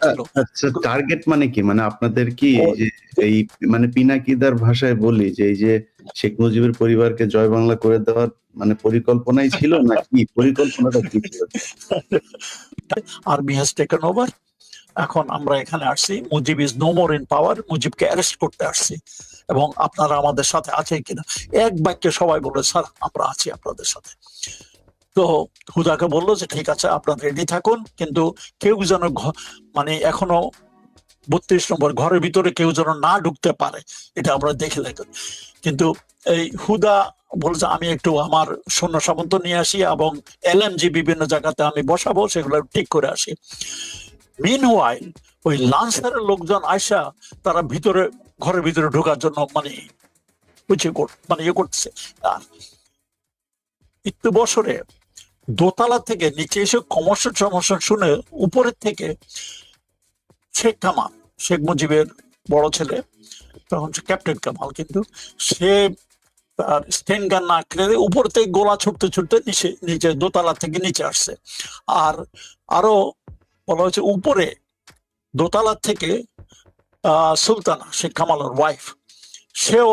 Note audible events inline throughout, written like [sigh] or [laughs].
ছিল আচ্ছা টার্গেট মানে কি? মানে আপনাদের কি এই মানে পিনাকিদার ভাষায় বলি যে এই যে শেখ মুজিবের পরিবারকে জয় বাংলা করে দেওয়ার মানে পরিকল্পনাই ছিল না কি [laughs] পরিকল্পনাটা কি ছিল? আর্মি হ্যাজ টেকেন ওভার এখন আমরা এখানে আসছি। Mujib is no more in power মুজিবকে arrest করতে আসছি। এবং আপনারা আমাদের সাথে আছে কিনা? এক বাক্যে সবাই বলে স্যার আমরা আছি আপনাদের সাথে। তো হুদাকে বলল যে, ঠিক আছে, আপনারা রেডি থাকুন। কিন্তু কেউ যেন মানে এখনও বত্রিশ নম্বর ঘরের ভিতরে কেউ যেন না ঢুকতে পারে, এটা আমরা দেখে দেখুন কিন্তু এই হুদা বলছে, আমি একটু আমার সৈন্য সামন্ত নিয়ে আসি এবং এলএমজি বিভিন্ন জায়গাতে আমি বসাবো, সেগুলো ঠিক করে আসি। মিন ওই লান্সারের লোকজন আয়সা তারা ভিতরে, ঘরের ভিতরে ঢোকার জন্য মানে মানে ইয়ে করছে আর একটু বছরে দোতলা থেকে নিচে এসে কমর্শন সমস্যা শুনে উপরের থেকে শেখ কামাল, শেখ মুজিবের বড় ছেলে, তখন সে ক্যাপ্টেন কামাল, কিন্তু সে তার স্টেন গান না কেড়ে উপর থেকে গোলা ছুটতে ছুটতে নিচে নিচে দোতলা থেকে নিচে আসছে। আর আরও বলা হয়েছে উপরে দোতলা থেকে সুলতানা, শেখ কামালের ওয়াইফ সেও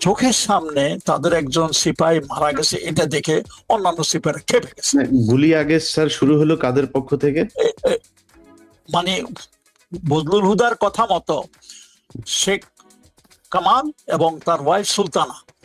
চোখের সামনে তাদের একজন সিপাহী মারা গেছে এটা দেখে অন্যান্য সিপাহীরা খেপে গেছে। মানে গুলি আগে স্যার শুরু হলো কাদের পক্ষ থেকে? মানে বজলুল হুদার কথা মতো শেখ কামাল এবং তার ওয়াইফ সুলতানা।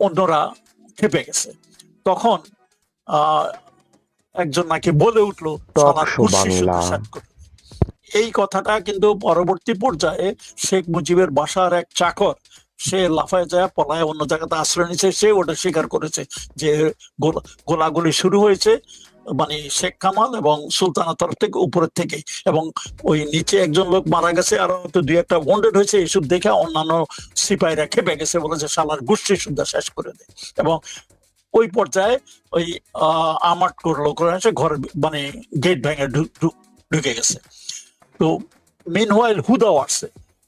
অন্যরা খেপে গেছে। তখন একজন নাকি বলে উঠল। এই কথাটা কিন্তু পরবর্তী পর্যায়ে শেখ মুজিবের বাসার এক চাকর সে লাফায় যায় পলায় অন্য জায়গাতে আশ্রয় নিচ্ছে সে ওটা স্বীকার করেছে যে গোলা- গোলাগুলি শুরু হয়েছে। মানে শেখ কামাল এবং সুলতানা তরফ থেকে উপরের থেকে এবং ওই নিচে একজন লোক মারা গেছে আর হয়তো দুই একটা ওয়ান্ডেড হয়েছে এইসব দেখে অন্যান্য সিপাহীরা খেপে গেছে বলেছে শালার গোষ্ঠী সুদ্ধা শেষ করে দেয়। এবং ওই পর্যায়ে ওই আহ, করল করে এসে ঘর মানে গেট ভেঙে ঢুকে গেছে। তো মেন ওয়াইল হুদাও আসছে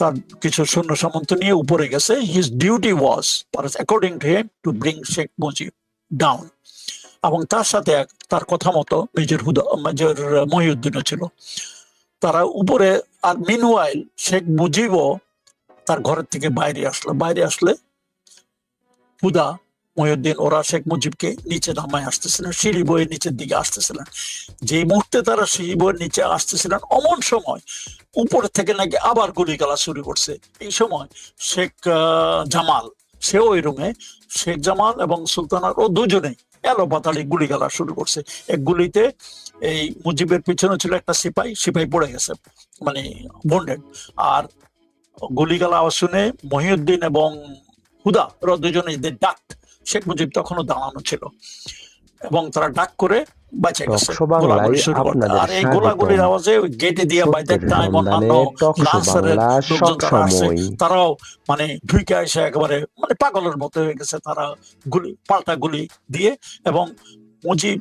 তার কিছু সৈন্য সামন্ত নিয়ে উপরে গেছে। His duty was according to him to bring Sheikh Mujib down এবং তার সাথে তার কথা মতো মেজর হুদা, মেজর মহিউদ্দিনও ছিল। তারা উপরে, আর মিনওয়াইল শেখ মুজিবও তার ঘরের থেকে বাইরে আসলো। বাইরে আসলে হুদা মহিউদ্দিন, ওরা শেখ মুজিবকে নিচে নামায় আসতেছিলেন, সিঁড়ি বইয়ের নিচের দিকে আসতেছিলেন। যে মুহূর্তে তারা সিঁড়ি বইয়ের নিচে আসতেছিলেন, অমন সময় উপর থেকে নাকি আবার গুলি গালা শুরু করছে। এই সময় শেখ জামাল, সেও ওই রুমে, শেখ জামাল এবং সুলতানার ও দুজনেই এলো পাতালি গুলি গালা শুরু করছে। এক গুলিতে এই মুজিবের পিছনে ছিল একটা সিপাই সিপাই পড়ে গেছে মানে বন্ডেড আর গুলিগালা আওয়াজ শুনে মহিউদ্দিন এবং হুদা, ওরা দুজনেই ডাক শেখ মুজিব তখনও দাঁড়ানো ছিল। এবং তারা ডাক করে বাঁচে গেছে। আর এই গোলাগুলির আওয়াজে ওই গেটে দিয়ে বাই দ্যাট টাইম অন্যান্য সন্ধানে টকশো লান্সারের বাংলা লোকজন যারা আসছে তারাও মানে ঢুকে এসে একেবারে মানে পাগলের মতো হয়ে গেছে। তারা গুলি পাল্টা গুলি দিয়ে এবং মুজিব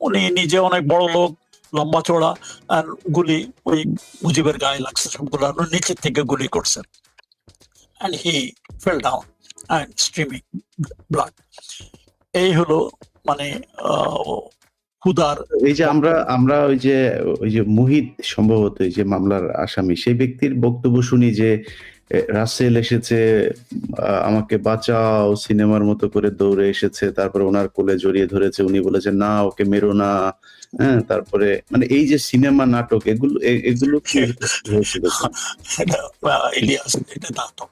উনি নিজে অনেক বড় লোক লম্বা চড়া আর গুলি ওই মুজিবের গায়ে লাগছে সবগুলো। নিচের থেকে গুলি করছেন and he fell down streaming blood এই হলো মানে হুদার এই যে আমরা আমরা ওই যে ওই যে মুহিত সম্ভবত এই যে মামলার আসামি সেই ব্যক্তির বক্তব্য শুনি যে রাসেল এসেছে আমাকে বাঁচাও সিনেমার মতো করে দৌড়ে এসেছে তারপরে ওনার কোলে জড়িয়ে ধরেছে উনি বলেছে না ওকে মেরো না। হ্যাঁ তারপরে মানে এই যে সিনেমা নাটক এগুলো এগুলো কি [laughs] হয়েছিল? এটা নাটক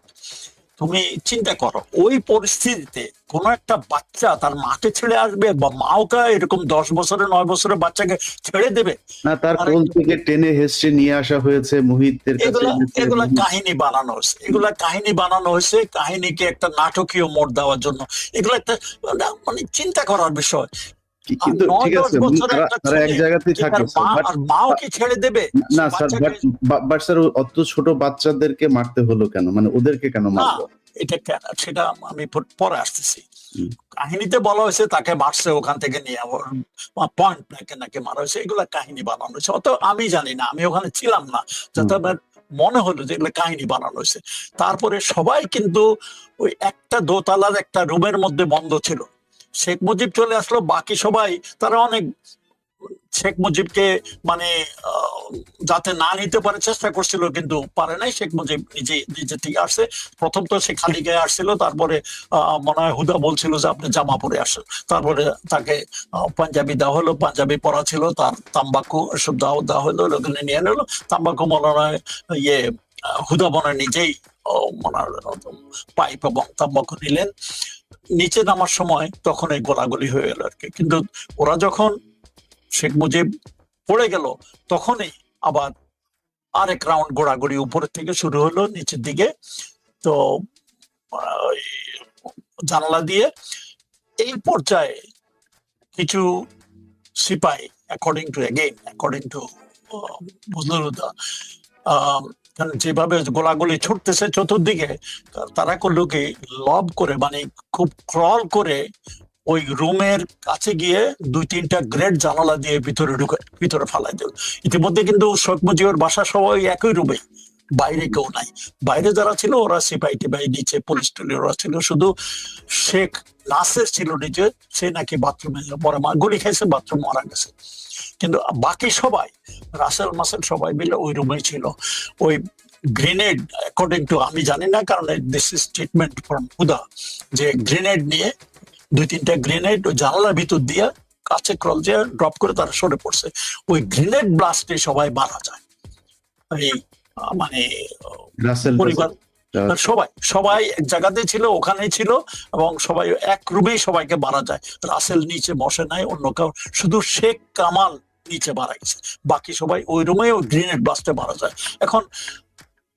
তুমি চিন্তা করো ওই পরিস্থিতিতে কোন একটা বাচ্চা তার মাকে ছেড়ে আসবে বা মাওকে এরকম দশ বছরের নয় বছরের বাচ্চাকে ছেড়ে দেবে? না তার কোল থেকে টেনে হেসে নিয়ে আসা হয়েছে মুহিতের কাছে এগুলা এগুলা কাহিনী বানানো হয়েছে। এগুলা কাহিনী বানানো হয়েছে কাহিনীকে একটা নাটকীয় মোড় দেওয়ার জন্য। এগুলো একটা মানে চিন্তা করার বিষয়। কিন্তু ঠিক আছে তারা এক জায়গাতেই যে তার থাকে মা বাট আর মাও কি ছেড়ে দেবে না স্যার বাট বাট স্যার অত ছোট বাচ্চাদেরকে মারতে হলো কেন? মানে ওদেরকে কেন মারলো? এটা সেটা আমি পরে আসতেছি। কাহিনীতে বলা হয়েছে তাকে মারছে ওখান থেকে নিয়ে পয়েন্ট নাকি নাকি মারা হয়েছে এগুলা কাহিনী বানানো হয়েছে। অত আমি জানি না আমি ওখানে ছিলাম না। যাতে মনে হলো যে এগুলো কাহিনী বানানো হয়েছে। তারপরে সবাই কিন্তু ওই একটা দোতলার একটা রুমের মধ্যে বন্ধ ছিল। শেখ মুজিব চলে আসলো, বাকি সবাই, তারা অনেক শেখ মুজিবকে মানে যাতে না নিতে পারে চেষ্টা করছিল, কিন্তু পারে নাই। শেখ মুজিব নিজে নিজে থেকে আসছে। প্রথম তো সে খালি গায়ে আসছিল, তারপরে মনে হয় হুদা বলছিল যে আপনি জামা পরে আসেন। তারপরে তাকে পাঞ্জাবি দেওয়া হলো, পাঞ্জাবি পরা ছিল, তার তাম্বাকু সব দেওয়া দেওয়া হলো, ওখানে নিয়ে নিলো। তাম্বাকু মনে হয় ইয়ে হুদা মনে নিজেই মনে পাইপ এবং তাম্বাকু নিলেন। নিচে নামার সময় তখন এই গোলাগুলি হয়ে গেল আর কি। কিন্তু ওরা যখন শেখ মুজিব পড়ে গেল, তখনই আবার আরেক রাউন্ড গোড়াগড়ি উপরের থেকে শুরু হলো নিচের দিকে। তো জানালা দিয়ে এই পর্যায়ে কিছু সিপাই according to again according to বদলুদা কারণ যেভাবে গোলাগুলি ছুটতেছে চতুর্দিকে তারা করল কি লব করে মানে খুব ক্রল করে ওই রুমের কাছে গিয়ে দুই তিনটা গ্রেট জানালা দিয়ে ভিতরে ঢুকে ভিতরে ফালাই দিল। ইতিমধ্যে কিন্তু শেখ মুজিবের বাসা সবাই একই রুমে। বাইরে কেউ নাই। বাইরে যারা ছিল, ওরা সিপাই টিপাই নিচে পুলিশ টুলি ওরা ছিল। শুধু শেখ নাসের ছিল নিচে সে নাকি বাথরুমে মরা গুলি খাইছে, বাথরুম মারা গেছে। কিন্তু বাকি সবাই, রাসেল, মাসেল সবাই মিলে ওই রুমেই ছিল। ওই গ্রেনেড অ্যাকর্ডিং টু আমি জানি না, কারণ this is statement from Huda, যে গ্রেনেড নিয়ে দুই তিনটা গ্রেনেড ও জানালার ভিতর দিয়ে কাছে ক্রল দিয়ে ড্রপ করে তারা সরে পড়ছে। ওই গ্রেনেড ব্লাস্টে সবাই মারা যায়। এই মানে পরিবার। সবাই সবাই এক জায়গাতে ছিল ওখানে ছিল এবং সবাই এক রুমেই সবাইকে মারা যায়। রাসেল নিচে বসে নাই অন্য কেউ শুধু শেখ কামাল নিচে মারা গেছে। বাকি সবাই ওই রুমেও গ্রেনেড ব্লাস্টে মারা যায়। এখন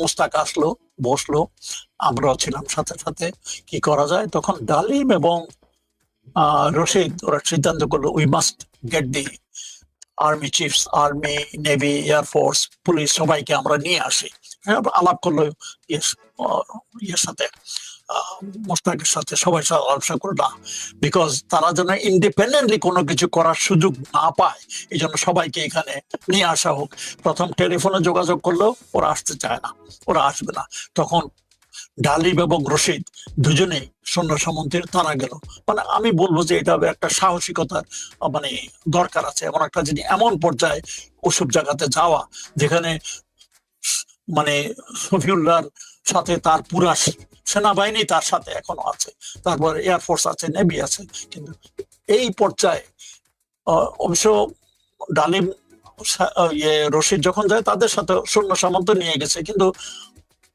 মোস্তাক আসলো বসল আমরাও ছিলাম সাথে সাথে। কি করা যায়? তখন ডালিম এবং রশিদ ওরা সিদ্ধান্ত করল we must get the army chiefs army navy air force police সবাইকে আমরা নিয়ে আসি। হ্যাঁ, আলাপ করল ইয়ের সাথে। মোস্তাকের সাথে সবাই আলোচনা করল না। বিকজ তারা যেন ইন্ডিপেন্ডেন্টলি কোনো কিছু করার সুযোগ না পায় এই জন্য সবাইকে এখানে নিয়ে আসা হোক। প্রথম টেলিফোনে যোগাযোগ করল ওরা আসতে চায় না, ওরা আসবে না। তখন ডালিম এবং রশিদ দুজনেই সৈন্য সামন্তের তারা গেল। মানে আমি বলব যে এটা একটা সাহসিকতার মানে দরকার আছে। এমন একটা জিনিস এমন পর্যায়ে ওসব জায়গাতে যাওয়া, যেখানে মানে শফিউল্লাহর সাথে তার পুরা সেনাবাহিনী তার সাথে এখনও আছে। তারপর এয়ারফোর্স আছে নেভি আছে। কিন্তু এই পর্যায়ে অবশ্য ডালিম ইয়ে রশিদ যখন যায়, তাদের সাথে সৈন্য সামন্ত নিয়ে গেছে। কিন্তু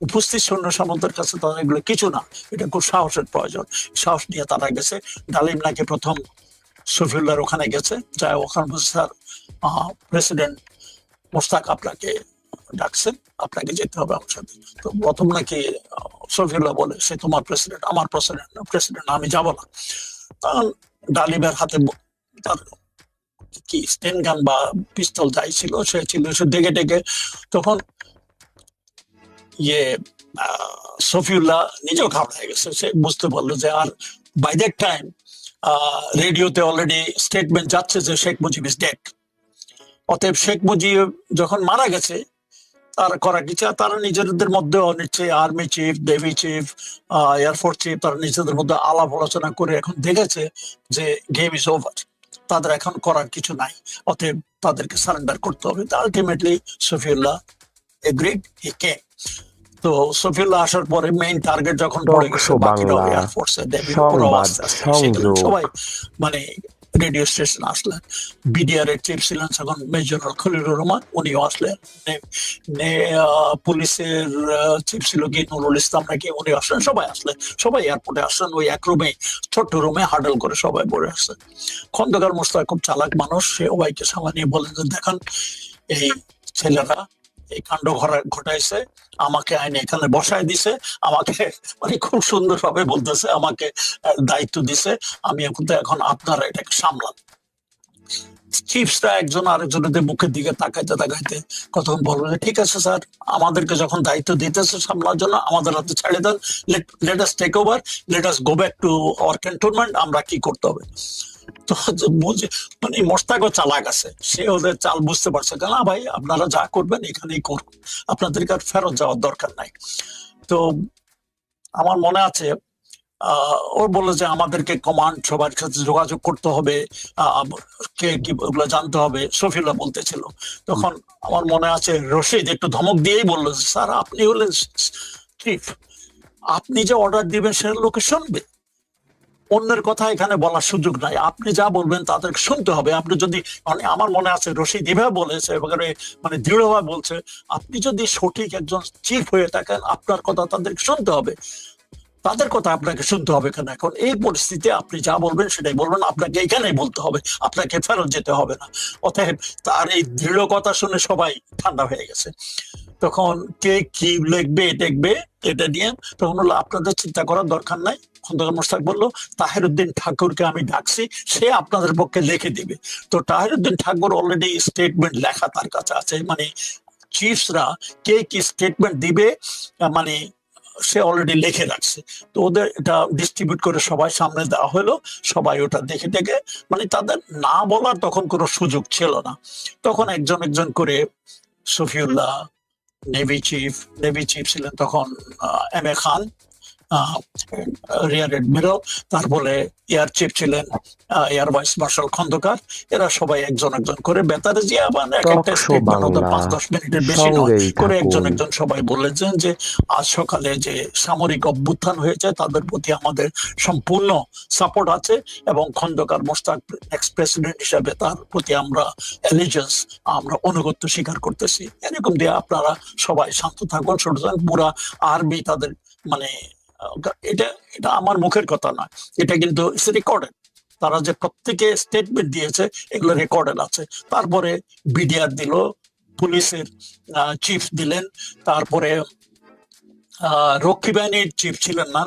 উপস্থিত সৈন্য সামন্তের কাছে তাদের এগুলো কিছু না। এটা খুব সাহসের প্রয়োজন। সাহস নিয়ে তারা গেছে। ডালিম নাকি প্রথম শফিউল্লাহর ওখানে গেছে। যা ওখানে স্যার প্রেসিডেন্ট মোস্তাক আপনাকে ডাকছেন আপনাকে যেতে হবে আমার সাথে। তো প্রথম নাকি আহ, শফিউল্লাহ বলে সে তোমার প্রেসিডেন্ট আমার প্রেসিডেন্ট না প্রেসিডেন্ট আমি যাব না। তখন ডালিমের হাতে তার কি স্টেন গান বা পিস্তল যাই ছিল সে ছিল সে ডেকে ডেকে তখন ইয়ে সফিউল্লাহ নিজেও ঘাবড়ে গেছে। সে বুঝতে পারল যে আর বাই দ্যাট টাইম রেডিওতে অলরেডি স্টেটমেন্ট যাচ্ছে যে শেখ মুজিব ইজ অতএব শেখ মুজিব যখন মারা গেছে তার করা কিছু তারা নিজেদের মধ্যে নিশ্চয়ই army chief navy chief air force chief তারা নিজেদের মধ্যে আলাপ আলোচনা করে এখন দেখেছে যে গেম ইজ ওভার তাদের এখন করার কিছু নাই। অতএব তাদেরকে সারেন্ডার করতে হবে। Ultimately Safiullah agreed he came তো সফিউল্লাহ আসার পরে মেইন টার্গেট যখন পড়ে গেছে এয়ারফোর্সে সবাই মানে রেডিও স্টেশন আসলেন বিডিআর এর চিফ ছিলেন তখন মেজর খলিলুর রহমান, উনিও আসলেন পুলিশের চিফ ছিল কি, নুরুল ইসলাম নাকি উনি আসলেন। সবাই আসলেন সবাই এয়ারপোর্টে আসলেন, ওই এক রুমে ছোট্ট রুমে হাডল করে সবাই পড়ে আসছেন খন্দকার মোস্তাক খুব চালাক মানুষ, সে সবাইকে সামনে নিয়ে বলেন যে, দেখেন, এই ছেলেরা এই কাণ্ড ঘটাইছে, আমাকে আইনে এখানে বসায় দিছে, আমাকে মানে খুব সুন্দর ভাবে বলতেছে, আমাকে দায়িত্ব দিছে। আমি এখন তো এখন আপনারা এটাকে চিফসরা একজন আরেকজনের মুখের দিকে তাকাইতে তাকাইতে কতক্ষণ বলব ঠিক আছে স্যার, আমাদেরকে যখন দায়িত্ব দিতেছে সামলার জন্য, আমাদের হাতে ছেড়ে দেন। Let us take over let us go back to our cantonment আমরা কি করতে হবে? মানে মোস্তাকও চালাক আছে। সে ওদের চাল বুঝতে পারছে না। ভাই, আপনারা যা করবেন এখানেই করুন। আপনাদেরকে আর ফেরত যাওয়ার দরকার নাই। তো আমার মনে আছে ও বলল যে আমাদেরকে কমান্ড সবার সাথে যোগাযোগ করতে হবে। কে কি ওগুলো জানতে হবে সফিউল্লাহ বলতেছিল। তখন আমার মনে আছে রশিদ একটু ধমক দিয়েই বলল স্যার, আপনি হলেন চিফ আপনি যে অর্ডার দিবেন সেটা লোকে শুনবে। অন্যের কথা এখানে বলার সুযোগ নাই। আপনি যা বলবেন তাদেরকে শুনতে হবে। আপনি যদি মানে আমার মনে আছে, রশিদ এভাবে বলেছে এবারে মানে দৃঢ়ভাবে বলছে, আপনি যদি সঠিক একজন চিফ হয়ে থাকেন, আপনার কথা তাদেরকে শুনতে হবে। তাদের কথা আপনাকে শুনতে হবে কেন? এখন এই পরিস্থিতিতে আপনি যা বলবেন সেটাই বলবেন, আপনাকে এখানেই বলতে হবে, আপনাকে ফেরত যেতে হবে না। অতএব তার এই দৃঢ় কথা শুনে সবাই ঠান্ডা হয়ে গেছে। তখন কে কি লিখবে, দেখবে, এটা নিয়ে তখন হলো আপনাদের চিন্তা করার দরকার নাই। খন্দকার মোস্তাক বলল, তাহিরুদ্দিন ঠাকুরকে আমি ডাকছি, সে আপনাদের পক্ষে লিখে দিবে। তো তাহিরুদ্দিন ঠাকুর অলরেডি স্টেটমেন্ট লেখা তার কাছে আছে মানে চিফসরা কে কি স্টেটমেন্ট দিবে মানে সে অলরেডি লিখে রাখছে। তো ওদের এটা ডিস্ট্রিবিউট করে সবাই সামনে দেওয়া হলো, সবাই ওটা দেখে দেখে মানে তাদের না বলার তখন কোনো সুযোগ ছিল না। তখন একজন একজন করে Safiullah navy chief navy chief ছিলেন তখন M A Khan rear admiral তারপরে এয়ার চিফ ছিলেন এয়ার ভাইস মার্শাল খন্দকার। এরা সবাই একজন একজন করে বেতারে যে আবার এক একটা স্টেটমেন্ট পাঁচ দশ মিনিটের বেশি নয় করে একজন একজন সবাই বলেছেন যে আজ সকালে যে সামরিক অভ্যুত্থান হয়েছে তাদের প্রতি আমাদের সম্পূর্ণ সাপোর্ট আছে এবং খন্দকার মোস্তাক এক্স প্রেসিডেন্ট হিসাবে তার প্রতি আমরা এলিজেন্স আমরা অনুগত্য স্বীকার করতেছি। এরকম দিয়ে আপনারা সবাই শান্ত থাকুন সুতরাং পুরা আর্মি তাদের মানে এটা এটা আমার মুখের কথা নয়। এটা কিন্তু রেকর্ডেড তারা যে প্রত্যেকে স্টেটমেন্ট দিয়েছে, এগুলো রেকর্ডেড আছে। তারপরে বিডিআর দিল, পুলিশের চিফ দিলেন। তারপরে রক্ষী বাহিনীর চিফ ছিলেন না